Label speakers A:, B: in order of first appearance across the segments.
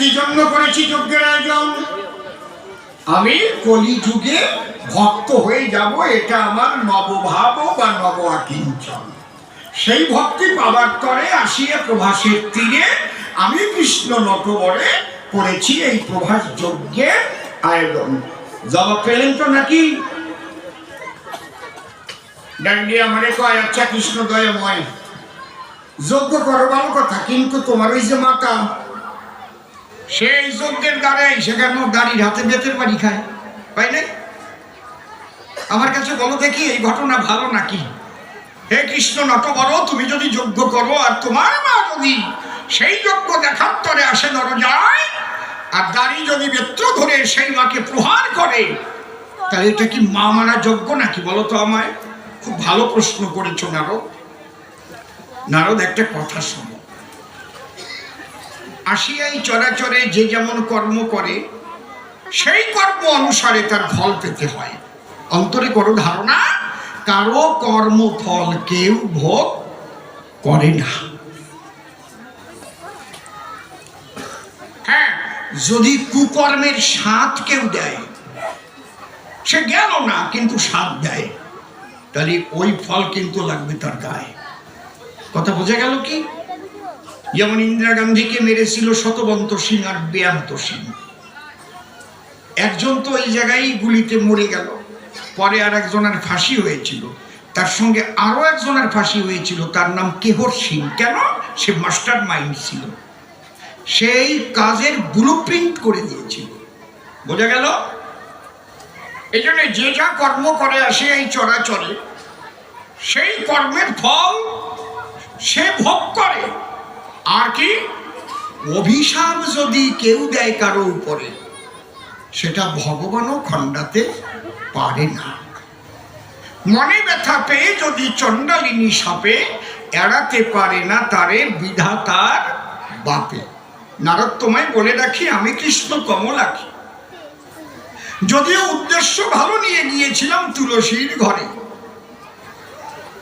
A: কি জন্য করেছি যজ্ঞের আয়োজন? আমি কলি যুগে ভক্ত হয়ে যাব, এটা আমার নবভাব বা নব আকিঞ্চন। সেই ভক্তি পাবার তরে আসিয়া প্রভাসের তীরে আমি কৃষ্ণ নটবরে করেছি এই প্রভাস যজ্ঞের আয়োজন। জবাব পেলেন তো নাকি? ডান্ডি আমারে কয় আচ্ছা কৃষ্ণ দয়াময়, যজ্ঞ করবার কথা, কিন্তু তোমার ওই যে মাতা সেই যজ্ঞের দ্বারাই সেখানে দাড়ির হাতে বেতের বাড়ি খায় না আমার কাছে বলো দেখি, এই ঘটনা ভালো নাকি? হে কৃষ্ণ নটবর তুমি যদি যজ্ঞ করো, আর তোমার মা যদি সেই যজ্ঞ দেখার তরে আসে যায় আর দাড়ি যদি বেত্র ধরে সেই মাকে প্রহার করে, তাহলে এটা কি মা মারা যজ্ঞ নাকি? বলো তো আমায়। খুব ভালো প্রশ্ন করেছ, নারদ। নারদ, একটা কথা শোনো। আসিয়াই চরাচরে যে যেমন কর্ম করে, সেই কর্ম অনুসারে তার ফল পেতে হয়। অন্তরে করো ধারণা, কারও কর্মফল কেউ ভোগ করে না। হ্যাঁ যদি কুকর্মের স্বাদ কেউ দেয়, সে গেল না, কিন্তু স্বাদ দেয়। তাহলে ওই ফল কিন্তু লাগবে তার গায়ে। কথা বোঝা গেল কি? যেমন ইন্দিরা গান্ধীকে মেরেছিল শতবন্ত সিং আর বেয়ান্ত সিং। একজন তো এই জায়গায় গুলিতে মরে গেল। পরে আর একজনের ফাঁসি হয়েছিল। তার সঙ্গে আরও একজনের ফাঁসি হয়েছিল। তার নাম কেহর সিং। কেন? সে মাস্টার মাইন্ড ছিল। সেই কাজের ব্লু প্রিন্ট করে দিয়েছিল। বোঝা গেল? এই জন্য যে যা কর্ম করে আসে এই চরাচরে, সেই কর্মের ফল সে ভোগ করে। আর কি? অভিশাপ যদি কেউ দেয় কারও উপরে, সেটা ভগবানও খণ্ডাতে পারে না। মনে ব্যথা পেয়ে যদি চণ্ডালিনী সাপে এড়াতে পারে না তারে বিধাতার বাপে। নারদ তোমায় বলে রাখি, আমি কৃষ্ণ কমলাখি যদিও উদ্দেশ্য ভালো নিয়ে গিয়েছিলাম তুলসীর ঘরে,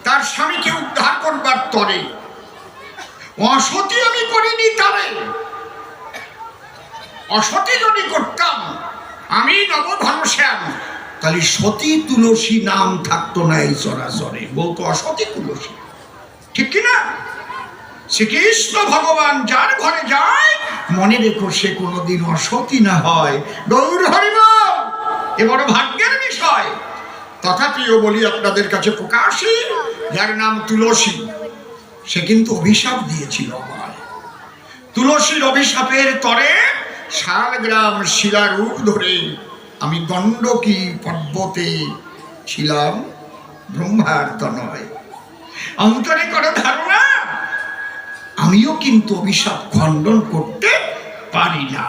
A: তার স্বামীকে উদ্ধার করবার তরে অসতী আমি করিনি তারে। অসতি যদি করতাম, আমি নবধনশ্যাম। তাহলে সতী তুলসী নাম থাকতো না এই চরাচরে বলতো অসতী তুলসী। ঠিক কি না শ্রীকৃষ্ণ ভগবান যার ঘরে যায়, মনে রেখো সে কোনোদিন অসতী না হয়। গৌর হরিব এ বড় ভাগ্যের বিষয়। তথাপিও বলি আপনাদের কাছে প্রকাশী যার নাম তুলসী। সে কিন্তু অভিশাপ দিয়েছিল আমার তুলসীর অভিশাপের তরে শালগ্রাম শিলারূপ ধরে আমি গণ্ডকী পর্বতে ছিলাম ব্রহ্মার নয়। অন্তরে করো ধারণা? আমিও কিন্তু অভিশাপ খণ্ডন করতে পারি না।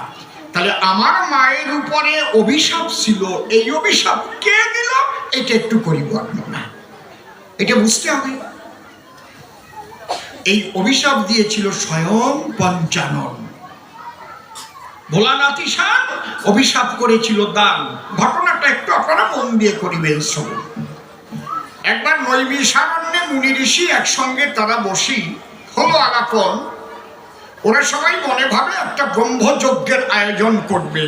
A: তাহলে আমার মায়ের উপরে অভিশাপ ছিল, এই অভিশাপ কে দিল? এটা একটু করি বর্ণনা এটা বুঝতে হবে। এই অভিশাপ দিয়েছিল স্বয়ং পঞ্চানন। ভোলানাথ ঈশান অভিশাপ করেছিল দান। ঘটনাটা একটু আপনারা মন দিয়ে করিবেন শ্রবণ। একবার নৈবিষারণ্যে মুনি ঋষি একসঙ্গে তারা বসি হলো আলাপন। ওরা সবাই মনে ভাবে একটা ব্রহ্মযজ্ঞের আয়োজন করবে।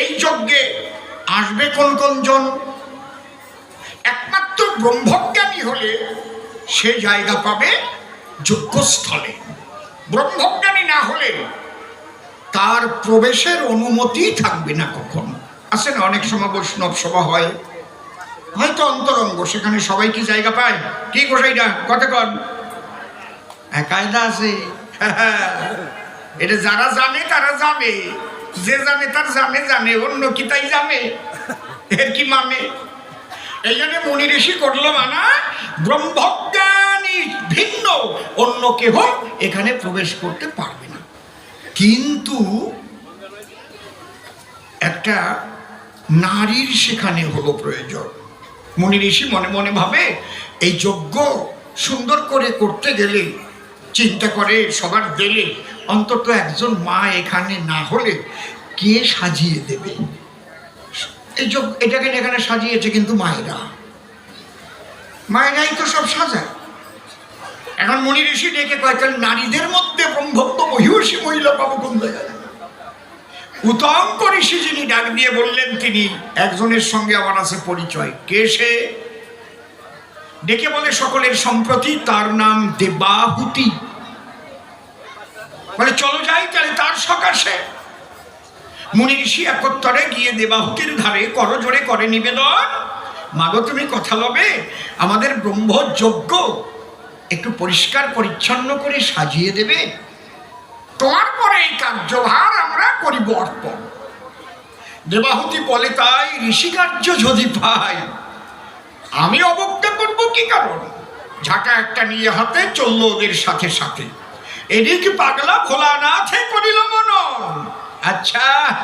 A: এই যজ্ঞে আসবে কোন কোন জন? একমাত্র ব্রহ্মজ্ঞানী হলে সে জায়গা পাবে যজ্ঞস্থলে ব্রহ্মজ্ঞানী না হলে তার প্রবেশের অনুমতি থাকবে না কখনো? আছে না অনেক সময় বৈষ্ণব সভা হয়। হয়তো অন্তরঙ্গ, সেখানে সবাই কি জায়গা পায়? কি গোসাইটা কত কন। কায়দা আছে। এটা যারা জানে, তারা যাবে যে জানে, তার জানে জানে, অন্য কি তাই জানে? এর কি মানে? এই জন্য মনি ঋষি করল মানা ব্রহ্মজ্ঞানী ভিন্ন। অন্য কেহ এখানে প্রবেশ করতে পারবে না। কিন্তু একটা নারীর সেখানে হলো প্রয়োজন। মুনি ঋষি মনে মনে ভাবে, এই যজ্ঞ সুন্দর করে করতে গেলে, চিন্তা করে সবার দিলে অন্তত একজন মা এখানে না হলে কে সাজিয়ে দেবে? এই যজ্ঞ, এটাকে এখানে সাজিয়েছে কিন্তু মায়েরা। মায়েরাই তো সব সাজায়। এখন মনি ঋষি ডেকে কয় তাহলে নারীদের মধ্যে ব্রহ্মত্ব মহিষী মহিলা পাবো কোন উতঙ্ক ঋষি যিনি ডাক দিয়ে বললেন তিনি, একজনের সঙ্গে আমার আছে পরিচয়। কে সে? ডেকে বলে সকলের সম্প্রতি তার নাম দেবাহুতি। বলে, চলো যাই, তাহলে তার সকাশে মুনি ঋষি একত্তরে গিয়ে দেবাহুতির ধারে করজোড়ে করে নিবেদন। মাগো, তুমি কথা লবে, আমাদের ব্রহ্মযজ্ঞ একটু পরিষ্কার, পরিচ্ছন্ন করে সাজিয়ে দেবে। তোমার পরে এই কার্যভার আমরা করিব অর্পণ। দেবাহুতি বলে তাই, ঋষিকার্য যদি পাই আমি অবজ্ঞা করব কি কারণ? ঝাঁটা একটা নিয়ে হাতে চলল ওদের সাথে সাথে। এদিক পাগলা ভোলানাথে করিল মনন। আচ্ছা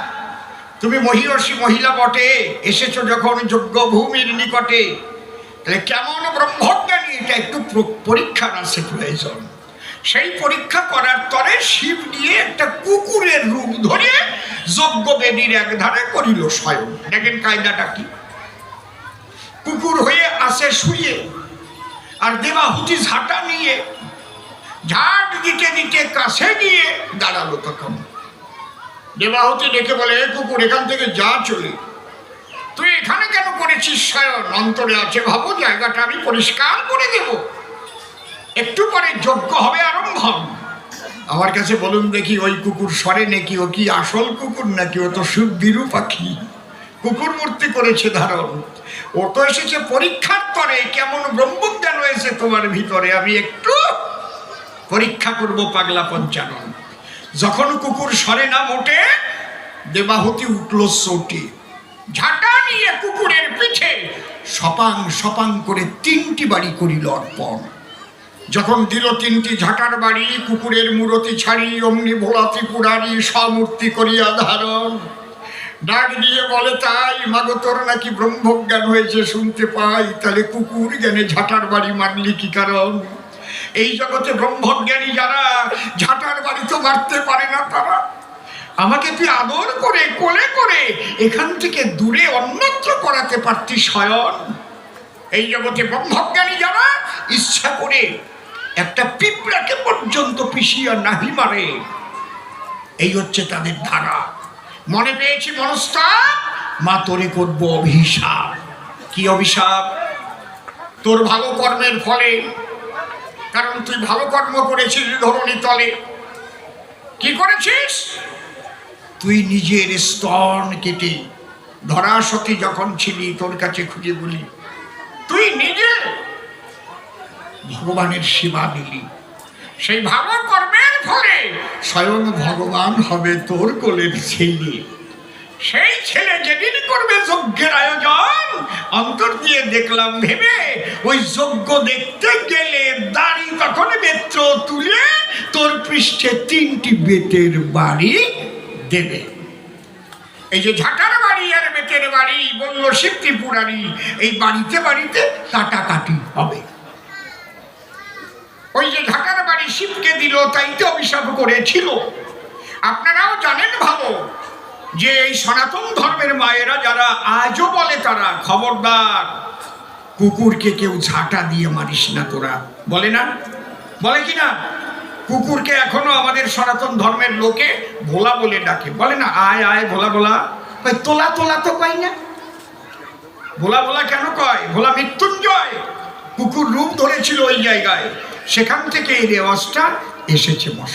A: তুমি মহিষী মহিলা বটে, এসেছ যখন যোগ্য ভূমির নিকটে। তাহলে কেমন প্র- পরীক্ষার আছে প্রয়োজন। সেই পরীক্ষা করার পরে শিব নিয়ে একটা কুকুরের রূপ ধরে যজ্ঞ বেদির একধারে করিল স্বয়ং। দেখেন কায়দাটা কি? কুকুর হয়ে আসে শুয়ে আর দেবাহুতি ঝাঁটা নিয়ে ঝাঁট দিতে দিতে কাছে গিয়ে দাঁড়াল তখন। দেবাহুতি ডেকে বলে, "এ কুকুর, এখান থেকে যা চলে। তুই এখানে কেন করেছিস স্বয়ন অন্তরে আছে, ভাবো, জায়গাটা আমি পরিষ্কার করে দেব। একটু পরে যোগ্য হবে আরম্ভ আমার কাছে বলুন দেখি ওই কুকুর সরে নাকি ও কি আসল কুকুর নাকি ও তো সুবিরু পাখি কুকুর মূর্তি করেছে ধারণ। ও তো এসেছে পরীক্ষার পরে। কেমন ব্রহ্মজ্ঞান রয়েছে তোমার ভিতরে? আমি একটু পরীক্ষা করব পাগলা পঞ্চানন। যখন কুকুর সরে না মোটে দেবাহুতি উঠল চোটে। ঝাঁটা নিয়ে কুকুরের পিঠে সপাং সপাং করে তিনটি বাড়ি করিল অর্পণ। যখন দিল তিনটি ঝাঁটার বাড়ি, কুকুরের মূরতি ছাড়ি, অমনি ভোলা ত্রিপুরারি সমূর্তি করিয়া ধারণ। ডাক দিয়ে বলে, তাই মাগো, তোর নাকি ব্রহ্মজ্ঞান হয়েছে, শুনতে পাই। তাহলে কুকুর জ্ঞানে ঝাঁটার বাড়ি মানলি কি কারণ? এই জগতে ব্রহ্মজ্ঞানী যারা, ঝাঁটার বাড়ি তো মারতে পারে না তারা। আমাকে তুই আদর করে, কোলে করে, এখান থেকে দূরে অন্যত্র করাতে পারতি স্বয়ন এই জগতে ব্রহ্মজ্ঞানী যারা, ইচ্ছা করে একটা পিঁপড়াকে পর্যন্ত পিষিয়া নাহি মারে। এই হচ্ছে তাদের ধারা। মনে পেয়েছি মনস্তাপ? মা, তোরে করব অভিশাপ। কি অভিশাপ? তোর ভালো কর্মের ফলে। কারণ তুই ভালো কর্ম করেছিস ধরণী তলে। কি করেছিস? তুই নিজের স্তন কেটে ধরাসতী যখন ছিলি তোর কাছে খুঁজে বলি। ভগবানের সেবা দিলি সেই ভালো কর্মের ফলে স্বয়ং ভগবান হবে তোর কোলের ছেলে। সেই ছেলে যেদিন করবে যজ্ঞের আয়োজন, অন্তর দিয়ে দেখলাম ভেবে ওই যজ্ঞ দেখতে গেলে দাড়ি তখন বেত্র তুলে তোর পৃষ্ঠে তিনটি বেতের বাড়ি দেবে। এই যে ঝাঁটার বাড়ি আর বেতের বাড়ি, বলল শিবটি পুরারি এই বাড়িতে বাড়িতে কাটাকাটি হবে। ওই যে ঢাকার বাড়ি শিবকে দিল, তাই তো অভিশাপ করেছিল। আপনারাও জানেন ভালো যে এই সনাতন ধর্মের মায়েরা যারা আজও বলে তারা, খবরদার, কুকুরকে কেউ ঝাঁটা দিয়ে মারিস না তোরা। বলে না? বলে কি না? কুকুরকে এখনও আমাদের সনাতন ধর্মের লোকে ভোলা বলে ডাকে। বলে না, আয় আয়, ভোলা ভোলা। তোলা তোলা তো কয় না। ভোলা ভোলা কেন কয়? ভোলা মৃত্যুঞ্জয় কুকুর রূপ ধরেছিল ওই জায়গায়। সেখান থেকে এই রেওয়াজটা এসেছে মশা